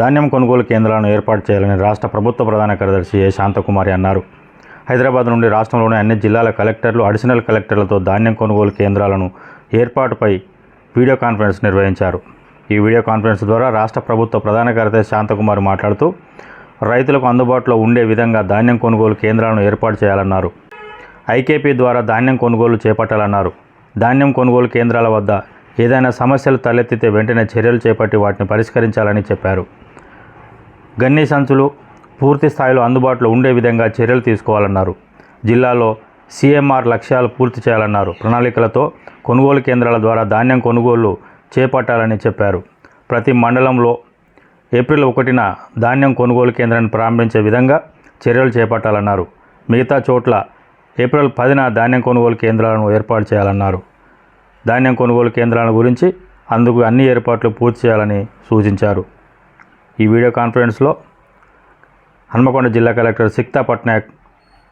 ధాన్యం కొనుగోలు కేంద్రాలను ఏర్పాటు చేయాలని రాష్ట్ర ప్రభుత్వ ప్రధాన కార్యదర్శి ఏ శాంతకుమారి అన్నారు. హైదరాబాద్ నుండి రాష్ట్రంలోని అన్ని జిల్లాల కలెక్టర్లు అడిషనల్ కలెక్టర్లతో ధాన్యం కొనుగోలు కేంద్రాలను ఏర్పాటుపై వీడియో కాన్ఫరెన్స్ నిర్వహించారు. ఈ వీడియో కాన్ఫరెన్స్ ద్వారా రాష్ట్ర ప్రభుత్వ ప్రధాన కార్యదర్శి శాంతకుమారి మాట్లాడుతూ రైతులకు అందుబాటులో ఉండే విధంగా ధాన్యం కొనుగోలు కేంద్రాలను ఏర్పాటు చేయాలన్నారు. ఐకేపీ ద్వారా ధాన్యం కొనుగోలు చేపట్టాలన్నారు. ధాన్యం కొనుగోలు కేంద్రాల వద్ద ఏదైనా సమస్యలు తలెత్తితే వెంటనే చర్యలు చేపట్టి వాటిని పరిష్కరించాలని చెప్పారు. గన్ని సంచులు పూర్తి స్థాయిలో అందుబాటులో ఉండే విధంగా చర్యలు తీసుకోవాలన్నారు. జిల్లాలో సీఎంఆర్ లక్ష్యాలు పూర్తి చేయాలన్నారు. ప్రణాళికలతో కొనుగోలు కేంద్రాల ద్వారా ధాన్యం కొనుగోలు చేపట్టాలని చెప్పారు. ప్రతి మండలంలో ఏప్రిల్ ఒకటిన ధాన్యం కొనుగోలు కేంద్రాన్ని ప్రారంభించే విధంగా చర్యలు చేపట్టాలన్నారు. మిగతా చోట్ల ఏప్రిల్ పదిన ధాన్యం కొనుగోలు కేంద్రాలను ఏర్పాటు చేయాలన్నారు. ధాన్యం కొనుగోలు కేంద్రాల గురించి అందుకు అన్ని ఏర్పాట్లు పూర్తి చేయాలని సూచించారు. ఈ వీడియో కాన్ఫరెన్స్లో హన్మకొండ జిల్లా collector Sikta Patnaik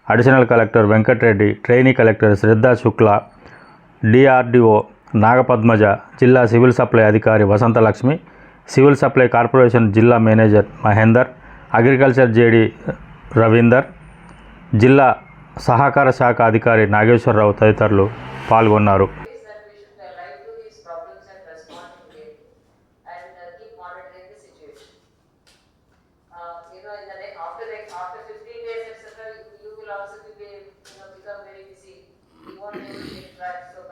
additional collector Venkatareddy trainee collector Shraddha Shukla DRDO Nagapadmaja జిల్లా సివిల్ సప్లై అధికారి వసంతలక్ష్మి సివిల్ సప్లై కార్పొరేషన్ జిల్లా manager Mahender agriculture JD Ravinder జిల్లా సహకార శాఖ అధికారి నాగేశ్వరరావు తదితరులు పాల్గొన్నారు. Keep the situation. Uh, you know, in the after after fifteen days, etc., you will also be, you know, become very busy. You won't be able to get track, so